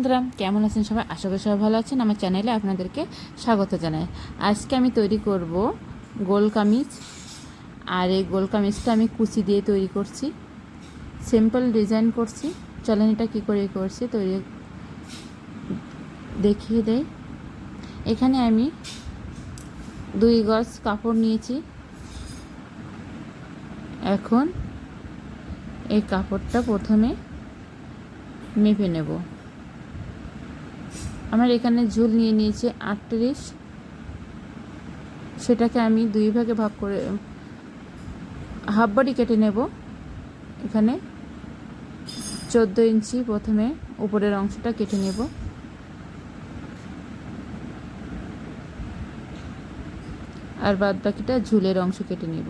বন্ধুরা, কেমন আছেন সবাই? আশা করি সবাই ভালো আছেন। আমার চ্যানেলে আপনাদেরকে স্বাগত জানাই। আজকে আমি তৈরি করব গোল কামিজ। আর এই গোল কামিজটা আমি কুচি দিয়ে তৈরি করছি। সিম্পল ডিজাইন করছি। চলেন এটা কী করে করছি তৈরি দেখিয়ে দেয় এখানে আমি দুই গজ কাপড় নিয়েছি। এখন এই কাপড়টা প্রথমে মেপে নেব। আমার এখানে ঝুল নিয়ে নিয়েছি আটত্রিশ। সেটাকে আমি দুই ভাগে ভাগ করে, হাফ বডি কেটে নেব এখানে। চোদ্দ ইঞ্চি প্রথমে উপরের অংশটা কেটে নেব। আর বাদ বাকিটা ঝুলের অংশ কেটে নেব।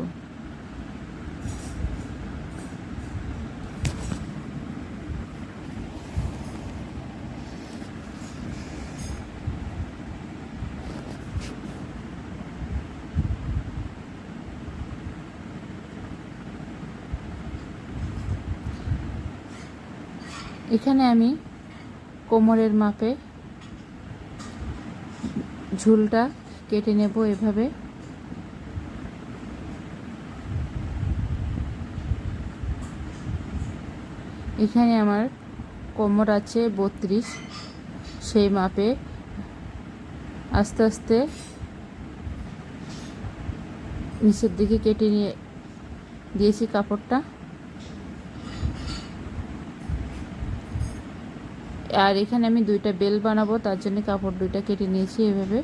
এখানে আমি কোমরের মাপে ঝুলটা কেটে নেব এভাবে। এখানে আমার কোমর আছে বত্রিশ, সেই মাপে আস্তে আস্তে নিচের দিকে কেটে নিয়ে দিয়েছি কাপড়টা। আর এখানে আমি দুইটা বেল বানাবো, তার জন্য কাপড় দুইটা কেটে নিয়েছি এভাবে।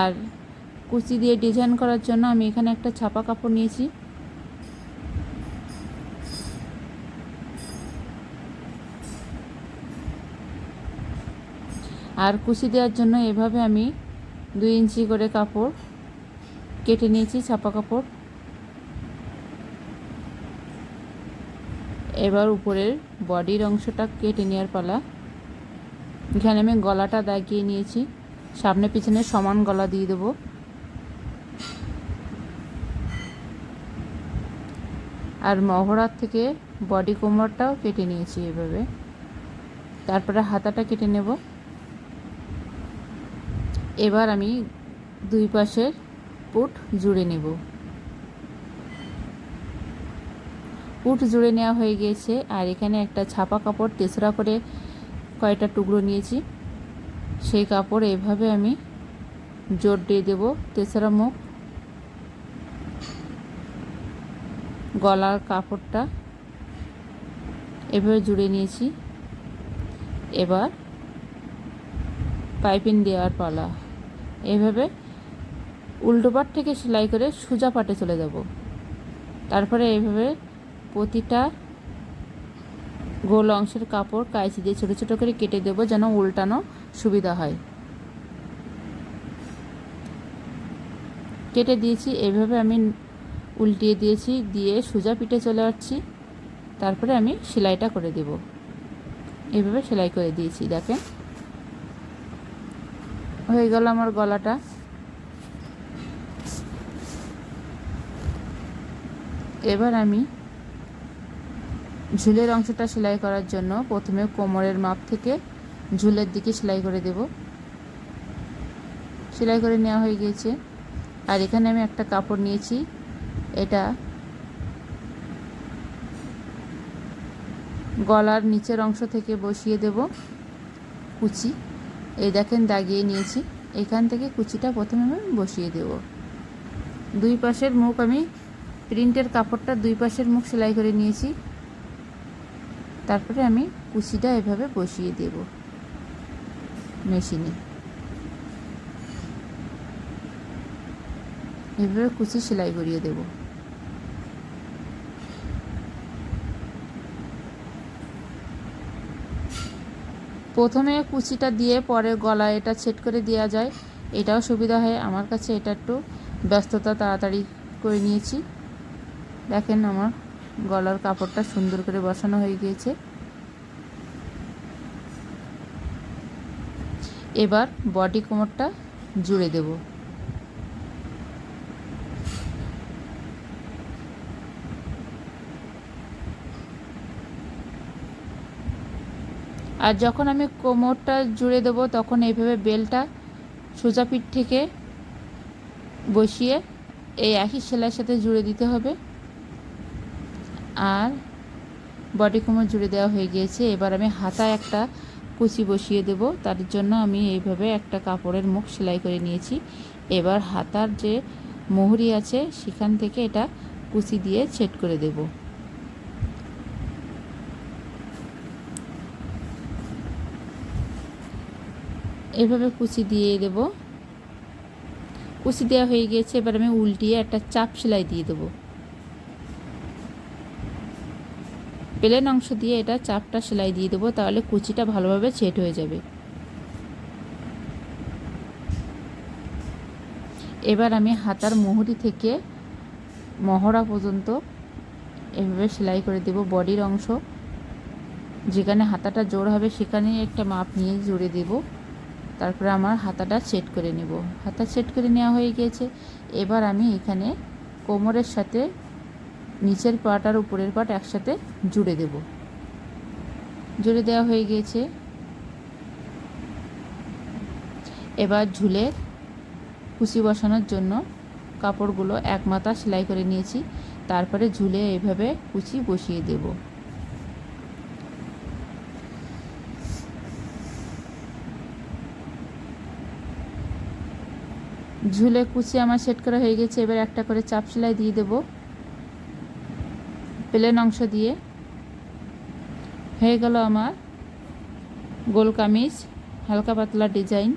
আর কুচি দিয়ে ডিজাইন করার জন্য আমি এখানে একটা ছাপা কাপড় নিয়েছি। আর কুচি দেওয়ার জন্য এভাবে আমি দুই ইঞ্চি করে কাপড় কেটে নিয়েছি, ছাপা কাপড়। এবার উপরের বডির অংশটা কেটে নেওয়ার পালা। এখানে আমি গলাটা দাগিয়ে নিয়েছি। সামনে পিছনে সমান গলা দিয়ে দেবো। আর মহড়ার থেকে বডি কোমরটাও কেটে নিয়েছি এভাবে। তারপরে হাতাটা কেটে নেব। এবার আমি দুই পাশের পুট জুড়ে নেব। পুট জুড়ে নেওয়া হয়ে গিয়েছে। আর এখানে একটা ছাপা কাপড়, তেসরা করে কয়টা টুকরো নিয়েছি, সেই কাপড় এভাবে আমি জোর দিয়ে দেব। তেসরা মুখ, গলার কাপড়টা এভাবে জুড়ে নিয়েছি। এবার পাইপিং দেওয়ার পালা। এভাবে উল্টো পাট থেকে সেলাই করে সোজা পাটে চলে যাব। তারপরে এইভাবে প্রতিটা গোল অংশের কাপড় কাঁচি দিয়ে ছোটো ছোটো করে কেটে দেবো যেন উল্টানো সুবিধা হয়। কেটে দিয়েছি, এভাবে আমি উল্টিয়ে দিয়েছি, দিয়ে সোজা পিঠে চলে আসছি। তারপরে আমি সেলাইটা করে দেব। এভাবে সেলাই করে দিয়েছি, দেখেন। হয়ে গেল আমার গলাটা। এবার আমি ঝুলের অংশটা সেলাই করার জন্য প্রথমে কোমরের মাপ থেকে ঝুলের দিকে সেলাই করে দেব। সেলাই করে নেওয়া হয়ে গিয়েছে। আর এখানে আমি একটা কাপড় নিয়েছি। এটা গলার নিচের অংশ থেকে বসিয়ে দেব কুচি। এই দেখেন দাগিয়ে নিয়েছি। এখান থেকে কুচিটা প্রথমে আমি বসিয়ে দেব। দুই পাশের মুখ আমি প্রিন্টের কাপড়টা দুই পাশের মুখ সেলাই করে নিয়েছি। তারপরে আমি কুচিটা এভাবে বসিয়ে দেব মেশিনে। এভাবে কুচি সেলাই করিয়ে দেব। প্রথমে কুচিটা দিয়ে পরে গলায় এটা ছেট করে দেওয়া যায়। এটাও সুবিধা হয়। আমার কাছে এটা একটু ব্যস্ততা তাড়াতাড়ি করে নিয়েছি। দেখেন আমার গলার কাপড়টা সুন্দর করে বসানো হয়ে গিয়েছে। এবার বডি কোমরটা জুড়ে দেব। আর যখন আমি কোমরটা জুড়ে দেবো, তখন এইভাবে বেলটা সোজা পিঠ থেকে বসিয়ে এই একই সেলাইয়ের সাথে জুড়ে দিতে হবে। আর বডি কোমর জুড়ে দেওয়া হয়ে গিয়েছে। এবার আমি হাতায় একটা কুচি বসিয়ে দেব। তার জন্য আমি এইভাবে একটা কাপড়ের মুখ সেলাই করে নিয়েছি। এবার হাতার যে মোহরি আছে, সেখান থেকে এটা কুচি দিয়ে ছেট করে দেব। এভাবে কুচি দিয়ে দেব। কুচি দেওয়া হয়ে গিয়েছে। এবার আমি উল্টিয়ে একটা চাপ সেলাই দিয়ে দেবো। প্লেন অংশ দিয়ে এটা চাপটা সেলাই দিয়ে দেবো, তাহলে কুচিটা ভালোভাবে ছেট হয়ে যাবে। এবার আমি হাতার মুহুরি থেকে মহড়া পর্যন্ত এভাবে সেলাই করে দেব বডির অংশ। যেখানে হাতাটা জোর হবে সেখানে একটা মাপ নিয়ে জুড়ে দেব। তারপরে আমার হাতাটা সেট করে নেব। হাতা সেট করে নেওয়া হয়ে গিয়েছে। এবার আমি এখানে কোমরের সাথে নিচের পাট আর উপরের পাট একসাথে জুড়ে দেব। জুড়ে দেওয়া হয়ে গিয়েছে। এবার ঝুলে কুচি বসানোর জন্য কাপড়গুলো এক মাথা সেলাই করে নিয়েছি। তারপরে ঝুলে এইভাবে কুচি বসিয়ে দেব। ঝুলে কুচি আমার সেট করা হয়ে গেছে। এবার একটা করে চাপ সেলাই দিয়ে দেবো। প্লেন অংশ দিয়ে। হয়ে গেল আমার গোল কামিজ হালকা পাতলা ডিজাইন।